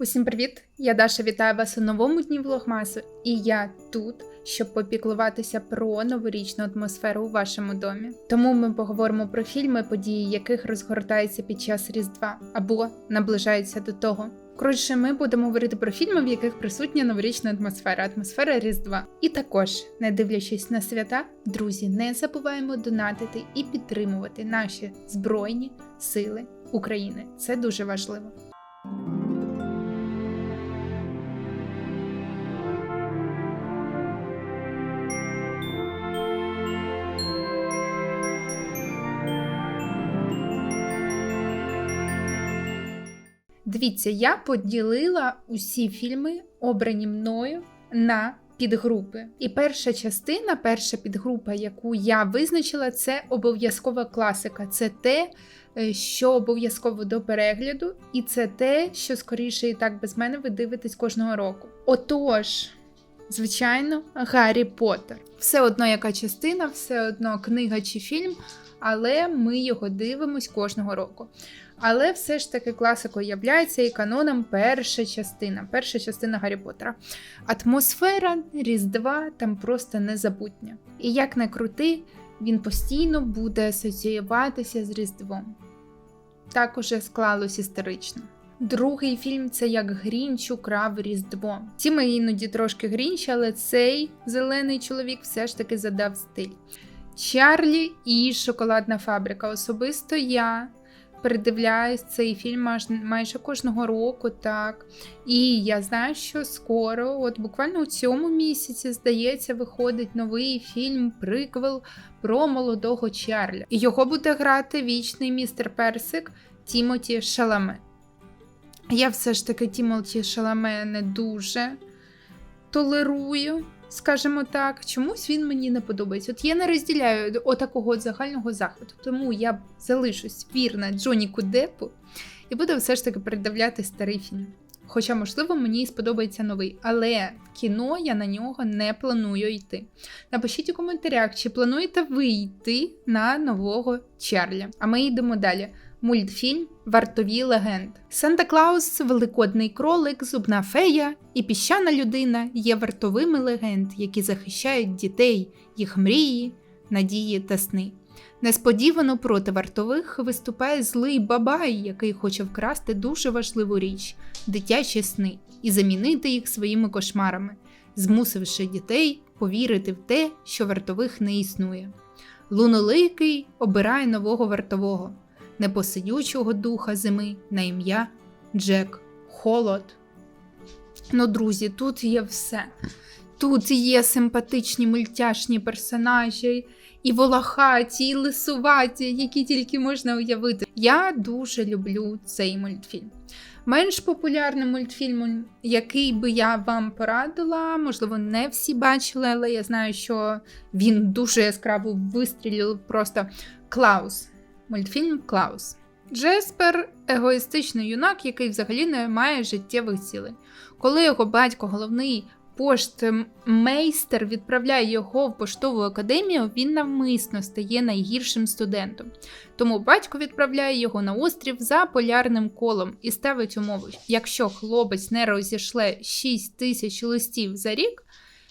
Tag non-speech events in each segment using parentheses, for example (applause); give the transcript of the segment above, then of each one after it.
Усім привіт! Я Даша вітаю вас у новому дні влогмасу, і я тут, щоб попіклуватися про новорічну атмосферу у вашому домі. Тому ми поговоримо про фільми, події яких розгортаються під час Різдва або наближаються до того. Коротше, ми будемо говорити про фільми, в яких присутня новорічна атмосфера, атмосфера Різдва. І також, не дивлячись на свята, друзі, не забуваємо донатити і підтримувати наші збройні сили України. Це дуже важливо. Дивіться, я поділила усі фільми, обрані мною, на підгрупи. І перша частина, перша підгрупа, яку я визначила, це обов'язкова класика. Це те, е, що обов'язково до перегляду, і це те, що скоріше і так без мене ви дивитесь кожного року. Отож. Звичайно, Гаррі Поттер. Все одно яка частина, все одно книга чи фільм, але ми його дивимось кожного року. Але все ж таки класикою являється і каноном перша частина, перша частина Гаррі Поттера. Атмосфера Різдва там просто незабутня. І як не крути, він постійно буде асоціюватися з Різдвом. Так уже склалось історично. Другий фільм це як Грінч украв Різдво. Ці ми іноді трошки Грінч, але цей зелений чоловік все ж таки задав стиль. Чарлі і Шоколадна фабрика. Особисто я передивляюсь цей фільм аж майже кожного року, так. І я знаю, що скоро, от буквально у цьому місяці, здається, виходить новий фільм, приквел про молодого Чарлі. І його буде грати вічний містер Персик Тімоті Шаламе. Я все ж таки Тімоті Шаламе не дуже толерую скажімо так, чомусь він мені не подобається. От я не розділяю отакого загального захвату, тому я залишусь вірна Джоніку Депу і буду все ж таки передивляти старий фільм. Хоча, можливо, мені сподобається новий, але в кіно я на нього не планую йти. Напишіть у коментарях, чи плануєте ви йти на нового Чарля. А ми йдемо далі. Мультфільм Вартові легенд. Санта Клаус, Великодний кролик, Зубна фея і піщана людина є вартовими легенд, які захищають дітей, їх мрії, надії та сни. Несподівано проти вартових виступає злий бабай, який хоче вкрасти дуже важливу річ дитячі сни, і замінити їх своїми кошмарами, змусивши дітей повірити в те, що вартових не існує. Луноликий обирає нового вартового непосидючого духа зими на ім'я Джек Холод. Ну, друзі, тут є все. Тут є симпатичні мультяшні персонажі, і волохаті, і лисуваті, які тільки можна уявити. Я дуже люблю цей мультфільм. Менш популярним мультфільмом, який би я вам порадила, можливо, не всі бачили, але я знаю, що він дуже яскраво вистрілив просто Клаус. Мультфільм Клаус. Джеспер егоїстичний юнак, який взагалі не має життєвих цілей. Коли його батько, головний поштмейстер, відправляє його в поштову академію, він навмисно стає найгіршим студентом. Тому батько відправляє його на острів за полярним колом і ставить умову: якщо хлопець не розійшле 6 тисяч листів за рік,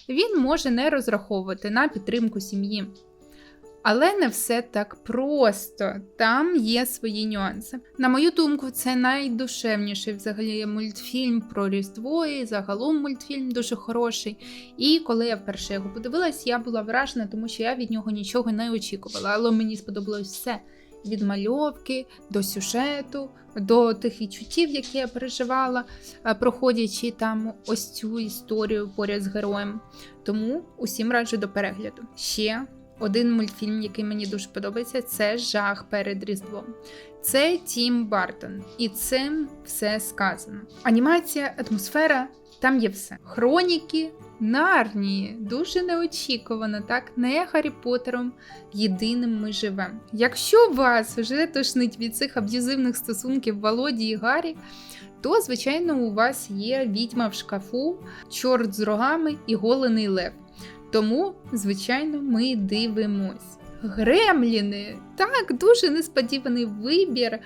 він може не розраховувати на підтримку сім'ї. Але не все так просто, там є свої нюанси. На мою думку, це найдушевніший взагалі мультфільм про Різдво і загалом мультфільм дуже хороший. І коли я вперше його подивилась, я була вражена, тому що я від нього нічого не очікувала. Але мені сподобалось все. Від мальовки до сюжету, до тих відчуттів, які я переживала, е, проходячи там ось цю історію поряд з героєм. Тому усім раджу до перегляду. Ще один мультфільм, який мені дуже подобається, це Жах перед Різдвом. Це Тім Бартон, і цим все сказано. Анімація, атмосфера, там є все. Хроніки Нарнії, дуже неочікувано, так? Не Гаррі Поттером єдиним ми живемо. Якщо вас вже тошнить від цих аб'юзивних стосунків Володі і Гаррі, то, звичайно, у вас є відьма в шкафу, чорт з рогами і голений лев. Тому, звичайно, ми дивимось. Гремліни так, дуже несподіваний вибір.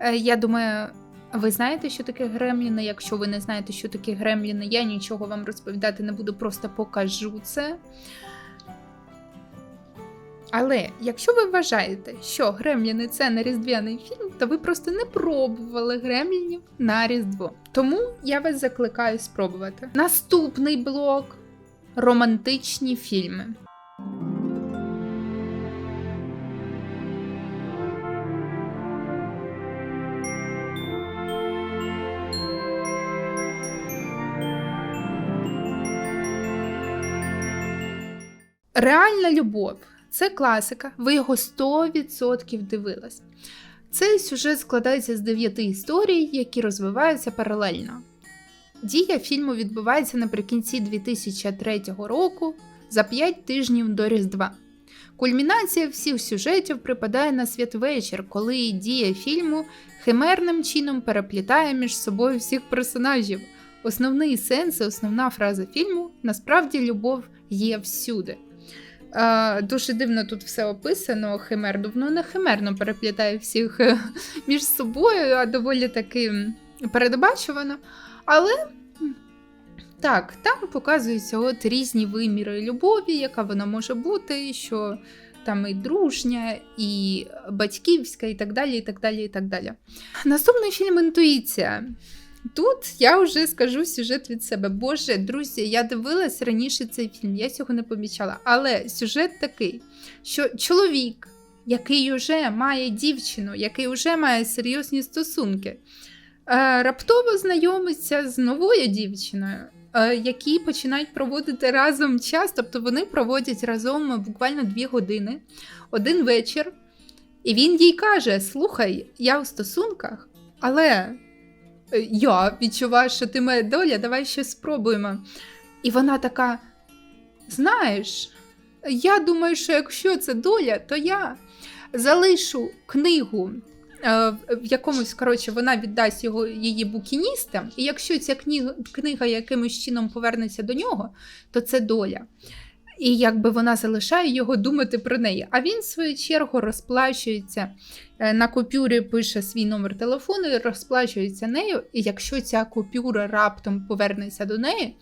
Е, я думаю, Ви знаєте, що таке гремліни? Якщо ви не знаєте, що таке гремліни, я нічого вам розповідати не буду, просто покажу це. Але якщо ви вважаєте, що Гремліни це не різдвяний фільм, то ви просто не пробували Гремлінів на Різдво. Тому я вас закликаю спробувати. Наступний блок романтичні фільми. Реальна любов це класика, ви його 100% дивились. Цей сюжет складається з дев'яти історій, які розвиваються паралельно. Дія фільму відбувається наприкінці 2003 року за 5 тижнів до Різдва. Кульмінація всіх сюжетів припадає на святвечір, коли дія фільму химерним чином переплітає між собою всіх персонажів. Основний сенс і основна фраза фільму насправді любов є всюди. Е, Дуже дивно тут все описано. Химерно, воно не химерно переплітає всіх (laughs) між собою, а доволі таки передбачувано. Але так, там показуються от різні виміри любові, яка вона може бути, що там і дружня, і батьківська, і так далі. і так далі, і так далі. Наступний фільм Інтуїція. Тут я вже скажу сюжет від себе. Боже, друзі, я дивилась раніше цей фільм, я цього не помічала. Але сюжет такий, що чоловік, який вже має дівчину, який вже має серйозні стосунки, раптово знайомиться з новою дівчиною, е, які починають проводити разом час, тобто вони проводять разом буквально дві години, один вечір. І він їй каже: Слухай, я у стосунках, але. Е, Я відчуваю, що ти моя доля, давай щось спробуємо. І вона така: знаєш, я думаю, що якщо це доля, то я залишу книгу. Е, В якомусь, коротше, вона віддасть його її букіністам, і якщо ця книга, книга якимось чином повернеться до нього, то це доля. І якби вона залишає його думати про неї. А він, в свою чергу, розплачується Е, на купюрі пише свій номер телефону розплачується нею. І якщо ця купюра раптом повернеться до неї,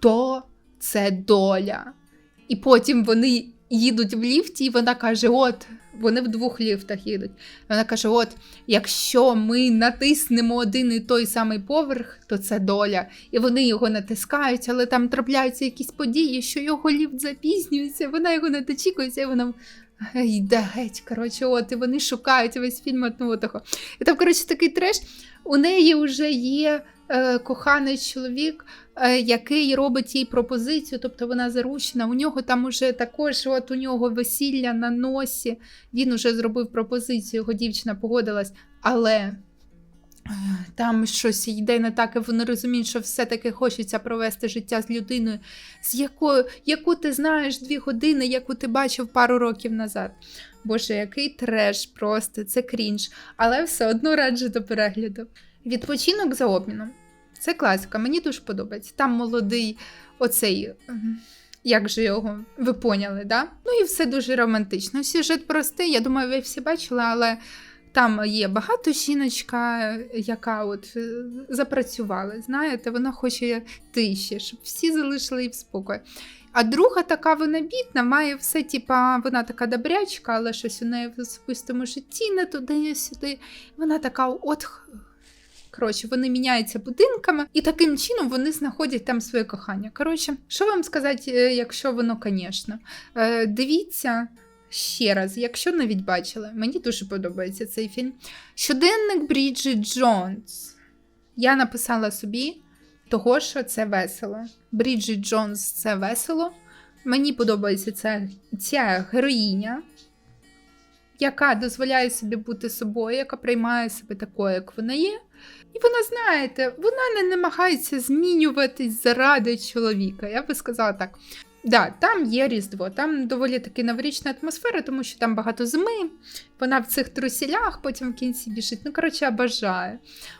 то це доля. І потім вони їдуть в ліфті, і вона каже: От, вони в двох ліфтах їдуть. Вона каже: От, якщо ми натиснемо один і той самий поверх, то це доля. І вони його натискають, але там трапляються якісь події, що його ліфт запізнюється, вона його не дочікується, і вона йде геть. Коротше, от, і вони шукають весь фільм одного того. І там, коротше, такий треш. У неї вже є коханий чоловік, е, який робить їй пропозицію, тобто вона заручена. У нього там уже також от у нього весілля на носі. Він уже зробив пропозицію, його дівчина погодилась, але. е, Там щось йде не так, і вони розуміють, що все-таки хочеться провести життя з людиною, з якою, яку ти знаєш дві години, яку ти бачив пару років назад. Боже, який треш, просто це крінж, але все одно раджу до перегляду. Відпочинок за обміном. Це класика, мені дуже подобається. Там молодий оцей. ем, Як же його ви поняли, да? Ну і все дуже романтично. Сюжет простий, я думаю, ви всі бачили, але там є багато жіночка, яка от е, запрацювала. Знаєте, вона хоче тиші, щоб всі залишили її в спокої. А друга така вона бідна, має все, типа, вона така добрячка, але щось у неї в особистому житті не туди-сюди. Вона така, от. Коротше, вони міняються будинками, і таким чином вони знаходять там своє кохання. Коротше, що вам сказати, е, якщо воно, звісно. Е, дивіться ще раз, якщо навіть бачили, мені дуже подобається цей фільм. Щоденник Бріджит Джонс. Я написала собі того, що це весело. Бріджит Джонс це весело. Мені подобається ця, ця героїня, яка дозволяє собі бути собою, яка приймає себе такою, як вона є. І вона, знаєте, вона не намагається змінюватись заради чоловіка. Я би сказала так. Да, там є Різдво, там доволі таки новорічна атмосфера, тому що там багато зими, вона в цих трусілях, потім в кінці біжить. Ну, коротше, я бажаю.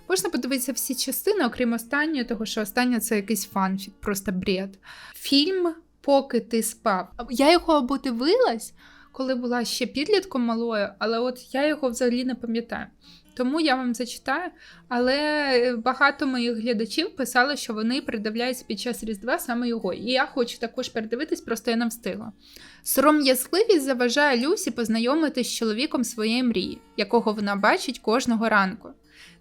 Можна подивитися всі частини, окрім останньої, того що остання це якийсь фанфік, просто бред. Фільм Поки ти спав. Я його або дивилась, коли була ще підлітком малою, але от я його взагалі не пам'ятаю. тому я вам зачитаю. Але е, багато моїх глядачів писали, що вони придивляються під час Різдва саме його. І я хочу також передивитись, просто я не встигла. Сором'язливість заважає Люсі познайомитись з чоловіком своєї мрії, якого вона бачить кожного ранку.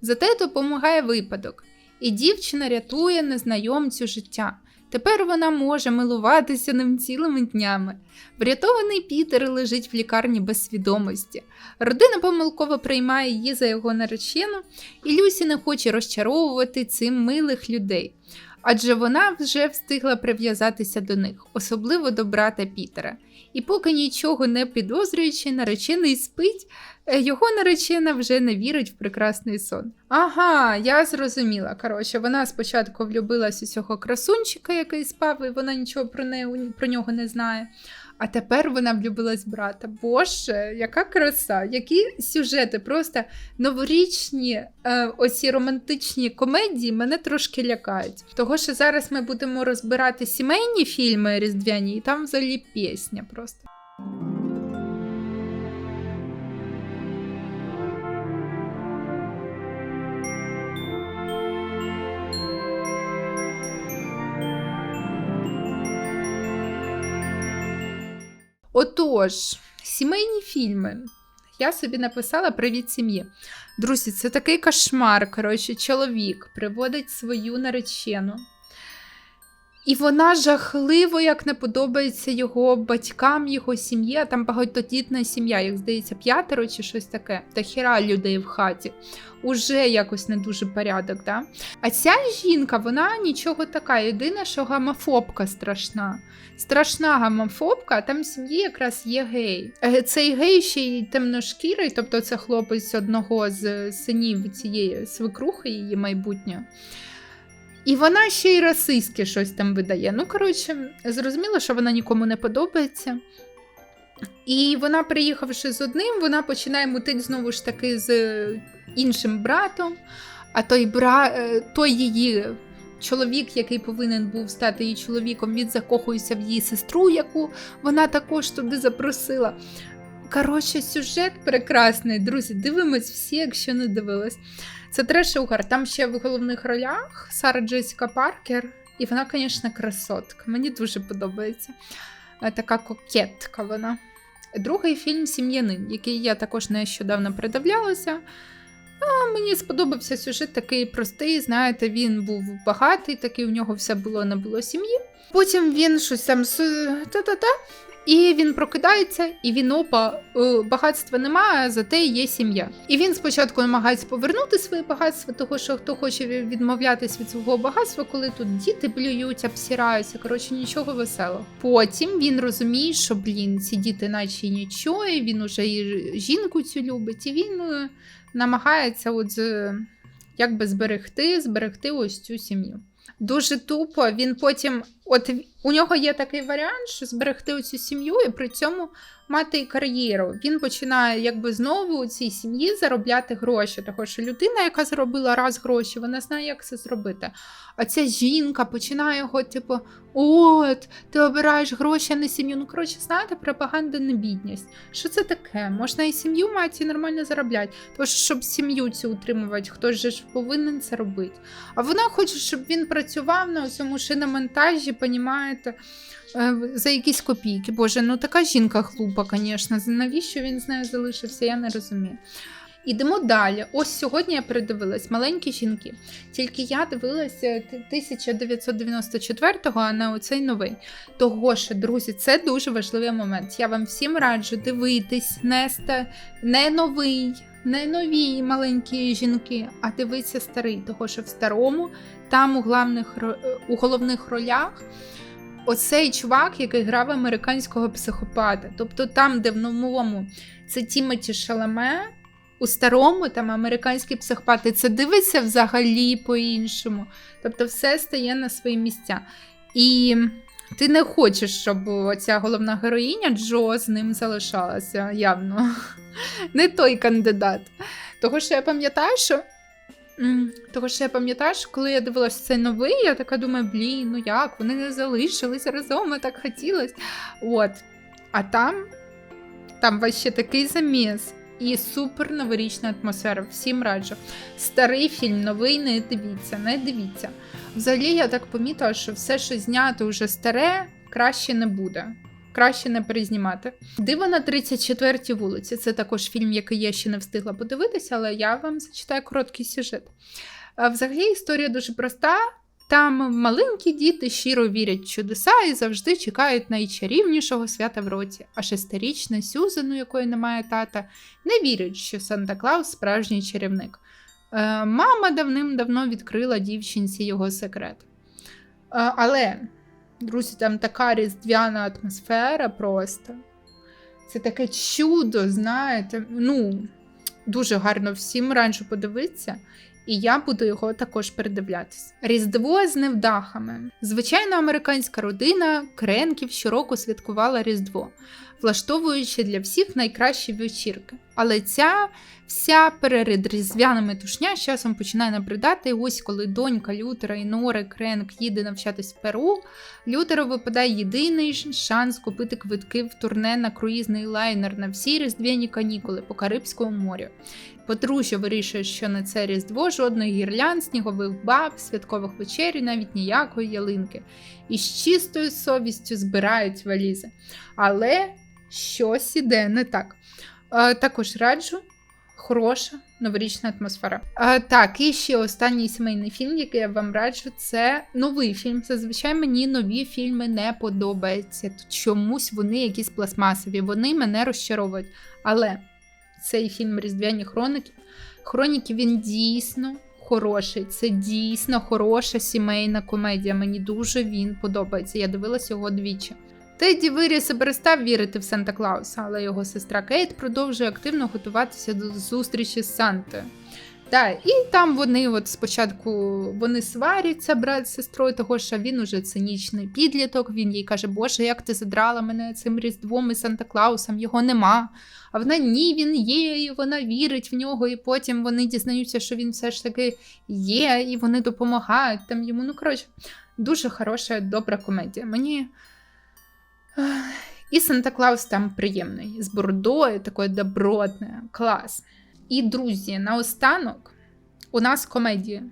Зате допомагає випадок, і дівчина рятує незнайомцю життя. Тепер вона може милуватися ним цілими днями. Врятований Пітер лежить в лікарні без свідомості. Родина помилково приймає її за його наречену, і Люсі не хоче розчаровувати цим милих людей. Адже вона вже встигла прив'язатися до них, особливо до брата Пітера. І поки нічого не підозрюючи, наречений спить, е, його наречена вже не вірить в прекрасний сон. Ага, я зрозуміла. Коротше, вона спочатку влюбилась у цього красунчика, який спав, і вона нічого про, неї, про нього не знає. А тепер вона влюбилась в брата. Боже, яка краса, які сюжети, просто новорічні е, оці романтичні комедії мене трошки лякають. Того, що зараз ми будемо розбирати сімейні фільми різдвяні, і там взагалі пісня просто. Отож, сімейні фільми. Я собі написала Привіт сім'ї. Друзі, це такий кошмар. Коротше, чоловік приводить свою наречену. І вона жахливо, як не подобається його батькам, його сім'ї, а там багатодітна сім'я, як здається, п'ятеро чи щось таке, та хіра людей в хаті. Уже якось не дуже порядок, да? А ця жінка, вона нічого така. Єдине, що гамофобка страшна. Страшна гамофобка, а там в сім'ї якраз є гей. Е, Цей гей ще й темношкірий, тобто це хлопець одного з синів цієї свекрухи, її майбутнє. І вона ще й расистське щось там видає. Ну, коротше, зрозуміло, що вона нікому не подобається. І вона, приїхавши з одним, вона починає мутити знову ж таки з іншим братом. А той бра... е, той її чоловік, який повинен був стати її чоловіком, він закохується в її сестру, яку вона також туди запросила. Коротше, сюжет прекрасний, друзі. Дивимось всі, якщо не дивились. Це трешугар. Там ще в головних ролях Сара Джесіка Паркер, і вона, звісно, красотка. Мені дуже подобається. Е, Така кокетка вона. Другий фільм Сім'янин, який я також нещодавно передивлялася. А, мені сподобався сюжет такий простий. Знаєте, він був багатий, такий у нього все було, не було сім'ї. Потім він щось там та-та-та. І він прокидається, і він опа, е, багатства немає, зате є сім'я. І він спочатку намагається повернути своє багатство, того що хто хоче ві- відмовлятись від свого багатства, коли тут діти блюють, обсираються. Коротше, нічого веселого. Потім він розуміє, що блін, ці діти, наче нічого, і він уже і жінку цю любить, і він е, намагається от якби зберегти, зберегти ось цю сім'ю. Дуже тупо. Він потім, от у нього є такий варіант, що зберегти оцю сім'ю і при цьому мати і кар'єру. Він починає якби знову у цій сім'ї заробляти гроші. Тому що людина, яка заробила раз гроші, вона знає, як це зробити. А ця жінка починає його, типу, от, ти обираєш гроші, а не сім'ю. Ну, коротше, знаєте, пропаганда не бідність. Що це таке? Можна і сім'ю мати і нормально заробляти. Тому що, щоб сім'ю цю утримувати, хтось же ж повинен це робити. А вона хоче, щоб він працював на цьому шиномонтажі, понімаєте, е, за якісь копійки. Боже, ну така жінка глупа, звісно. Навіщо він з нею залишився, я не розумію. Ідемо далі. Ось сьогодні я передивилась маленькі жінки. Тільки я дивилася 1994-го, а не оцей новий. Того що, друзі, це дуже важливий момент. Я вам всім раджу дивитись, не, ста... не новий, не нові маленькі жінки, а дивитися старий. Того що в старому там у, главних, е, у головних ролях. Оцей чувак, який грав американського психопата. Тобто там, де в новому це Тімоті Шаламе, у старому там американські психопати, це дивиться взагалі по-іншому. Тобто все стає на свої місця. І ти не хочеш, щоб ця головна героїня Джо з ним залишалася явно. (laughs) Не той кандидат. Того, що я пам'ятаю, що. Того, що я пам'ятаю, що коли я дивилася цей новий, я така думаю, блін, ну як, вони не залишились разом, а так хотілося. От. А там, там вообще такий заміс. І супер новорічна атмосфера. Всім раджу. Старий фільм, новий, не дивіться, не дивіться. Взагалі, я так помітила, що все, що знято вже старе, краще не буде. Краще не перезнімати. Диво на 34-й вулиці. Це також фільм, який я ще не встигла подивитися, але я вам зачитаю короткий сюжет. Взагалі історія дуже проста. Там маленькі діти щиро вірять в чудеса і завжди чекають найчарівнішого свята в році. А шестирічна Сюзан, у якої немає тата, не вірить, що Санта Клаус справжній чарівник. Е, Мама давним-давно відкрила дівчинці його секрет. Е, Але, друзі, там така різдвяна атмосфера просто. Це таке чудо, знаєте. Ну, дуже гарно всім раджу подивитися. І я буду його також передивлятись. Різдво з невдахами. Звичайна американська родина Кренків щороку святкувала Різдво, влаштовуючи для всіх найкращі вечірки. Але ця вся перед різдвяними тушня з часом починає набридати. І ось коли донька Лютера і Нори Кренк їде навчатись в Перу, Лютеру випадає єдиний шанс купити квитки в турне на круїзний лайнер на всі різдвяні канікули по Карибському морю. Подружжя вирішує, що на це різдво жодної гірлянд, снігових баб, святкових вечер і навіть ніякої ялинки. І з чистою совістю збирають валізи. Але щось іде не так. Е, також раджу. Хороша новорічна атмосфера. А, так, і ще останній сімейний фільм, який я вам раджу, це новий фільм. Зазвичай мені нові фільми не подобаються. Чомусь вони якісь пластмасові, вони мене розчаровують. Але цей фільм Різдвяні хроніки. Хроніки він дійсно хороший. Це дійсно хороша сімейна комедія. Мені дуже він подобається. Я дивилася його двічі. Теді виріс і перестав вірити в Санта Клауса, але його сестра Кейт продовжує активно готуватися до зустрічі з Сантою. Так, і там вони от спочатку вони сваряться брат з сестрою, того що він уже цинічний підліток. Він їй каже, Боже, як ти задрала мене цим різдвом і Санта Клаусом, його нема. А вона ні, він є, і вона вірить в нього, і потім вони дізнаються, що він все ж таки є, і вони допомагають там йому. Ну, коротше, дуже хороша, добра комедія. Мені. І Санта Клаус там приємний, з бордою, такою добротне, клас. І, друзі, наостанок у нас комедія.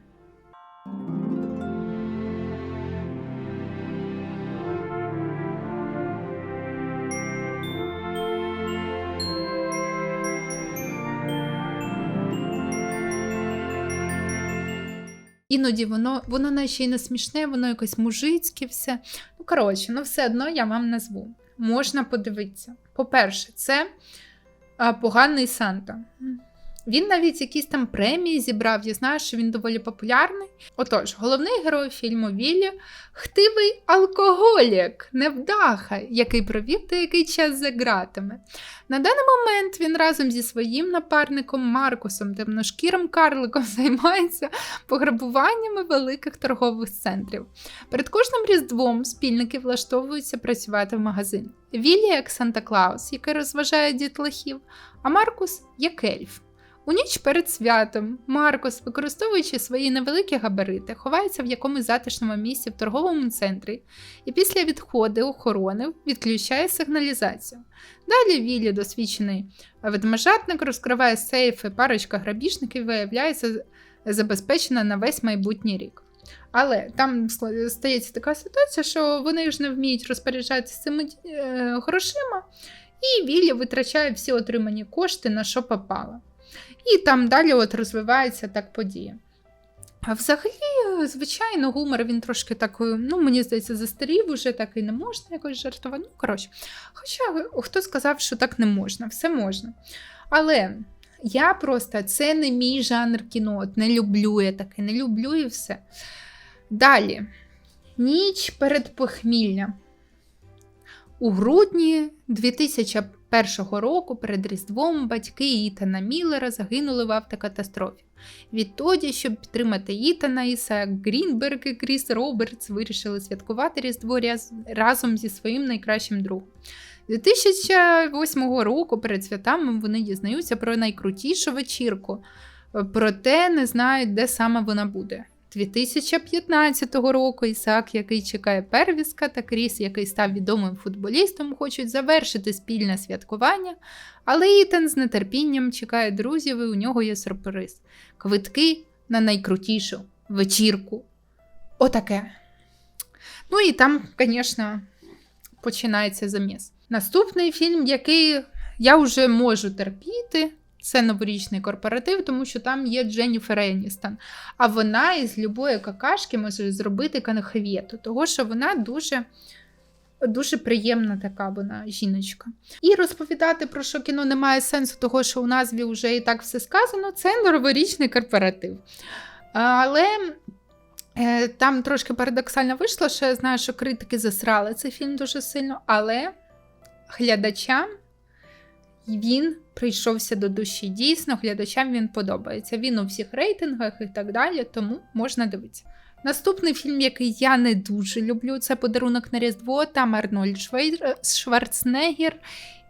Іноді воно воно наче і не смішне, воно якось мужицьке все. Ну, коротше, ну все одно я вам назву. Можна подивитися. По-перше, це а, поганий Санта. Він навіть якісь там премії зібрав. Я знаю, що він доволі популярний. Отож, головний герой фільму Віллі хтивий алкоголік, невдаха, який провів деякий час за ґратами. На даний момент він разом зі своїм напарником Маркусом, темношкірим карликом, (laughs) займається пограбуваннями великих торгових центрів. Перед кожним різдвом спільники влаштовуються працювати в магазин. Віллі як Санта Клаус, який розважає дітлахів, а Маркус як ельф. У ніч перед святом Маркос, використовуючи свої невеликі габарити, ховається в якомусь затишному місці в торговому центрі і після відходу охорони відключає сигналізацію. Далі Віллі, досвідчений ведмежатник, розкриває сейфи, парочка грабіжників виявляється забезпечена на весь майбутній рік. Але там стається така ситуація, що вони ж не вміють розпоряджатися цими е, грошима, і Віллі витрачає всі отримані кошти на що попало. І там далі от розвивається так подія. А взагалі, звичайно, гумор він трошки такий, ну, мені здається, застарів, уже так і не можна якось жартувати. Ну, коротше, Хоча хто сказав, що так не можна, все можна. Але я просто це не мій жанр кіно, от не люблю я таке, не люблю і все. Далі, ніч перед похміллям. У грудні 2001 року перед Різдвом батьки Ітана Міллера загинули в автокатастрофі. Відтоді, щоб підтримати Ітана, Ісаак Грінберг і Кріс Робертс вирішили святкувати Різдво разом зі своїм найкращим другом. 2008 року перед святами вони дізнаються про найкрутішу вечірку, проте не знають, де саме вона буде. 2015 року Ісаак, який чекає первіска, та Кріс, який став відомим футболістом, хочуть завершити спільне святкування, але Ітан з нетерпінням чекає друзів, і у нього є сюрприз. Квитки на найкрутішу вечірку. Отаке. Ну і там, звісно, починається заміс. Наступний фільм, який я вже можу терпіти, це новорічний корпоратив, тому що там є Дженніфер Еністон. А вона із любої какашки може зробити канахавєту, того що вона дуже. Дуже приємна така вона жіночка. І розповідати про що кіно немає сенсу, того що у назві вже і так все сказано. Це новорічний корпоратив. Але е, там трошки парадоксально вийшло, що я знаю, що критики засрали цей фільм дуже сильно, але глядачам він прийшовся до душі. Дійсно, глядачам він подобається. Він у всіх рейтингах і так далі, тому можна дивитися. Наступний фільм, який я не дуже люблю, це подарунок на Різдво. Там Арнольд Швейр... Шварценеггер.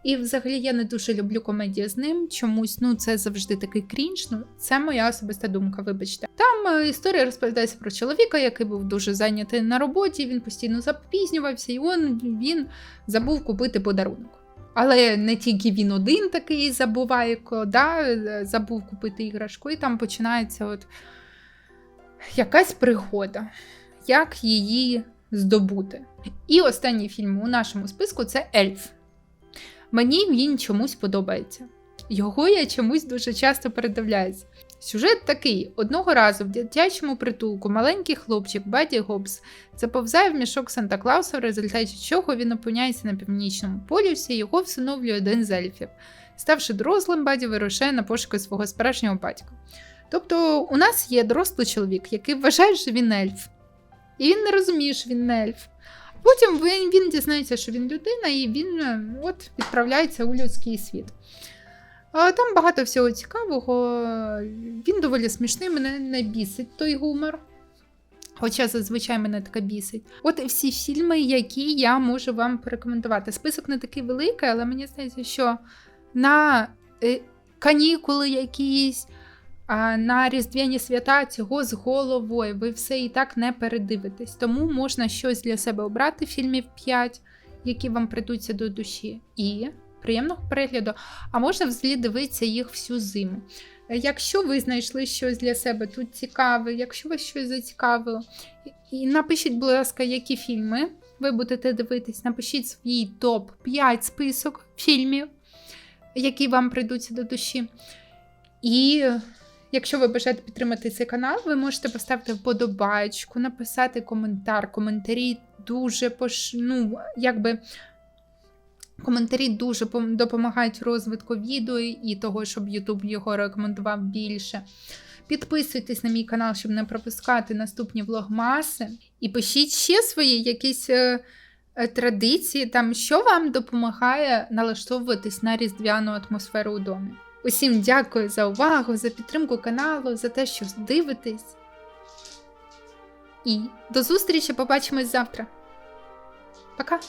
І взагалі я не дуже люблю комедію з ним. Чомусь ну це завжди такий крінж. Ну це моя особиста думка. Вибачте. Там е, історія розповідається про чоловіка, який був дуже зайнятий на роботі. Він постійно запізнювався, і он він забув купити подарунок. Але не тільки він один такий забуває, да, забув купити іграшку, і там починається от якась пригода, як її здобути. І останній фільм у нашому списку це Ельф. Мені він чомусь подобається. Його я чомусь дуже часто передивляюсь. Сюжет такий: одного разу в дитячому притулку маленький хлопчик Баді Гобс заповзає в мішок Санта Клауса, в результаті чого він опиняється на північному полюсі, його всиновлює один з ельфів. Ставши дорослим, Баді вирушає на пошуки свого справжнього батька. Тобто, у нас є дорослий чоловік, який вважає, що він ельф. І він не розуміє, що він не ельф. Потім він, він дізнається, що він людина, і він е, от відправляється у людський світ. А Там багато всього цікавого. Він доволі смішний, мене не бісить той гумор. Хоча зазвичай мене така бісить. От і всі фільми, які я можу вам порекомендувати. Список не такий великий, але мені здається, що на е, канікули якісь, на різдвяні свята цього з головою ви все і так не передивитесь. Тому можна щось для себе обрати, фільмів 5, які вам прийдуться до душі. І приємного перегляду, а можна взагалі дивитися їх всю зиму. Якщо ви знайшли щось для себе тут цікаве, якщо вас щось зацікавило, і напишіть, будь ласка, які фільми ви будете дивитись, напишіть свій топ-5 список фільмів, які вам прийдуться до душі. І якщо ви бажаєте підтримати цей канал, ви можете поставити вподобайку, написати коментар. Коментарі дуже пош... ну, якби Коментарі дуже допомагають розвитку відео і того, щоб YouTube його рекомендував більше. Підписуйтесь на мій канал, щоб не пропускати наступні влогмаси. І пишіть ще свої якісь е, е, традиції, там, що вам допомагає налаштовуватись на різдвяну атмосферу у домі. Усім дякую за увагу, за підтримку каналу, за те, що дивитесь. І до зустрічі! Побачимось завтра. Пока!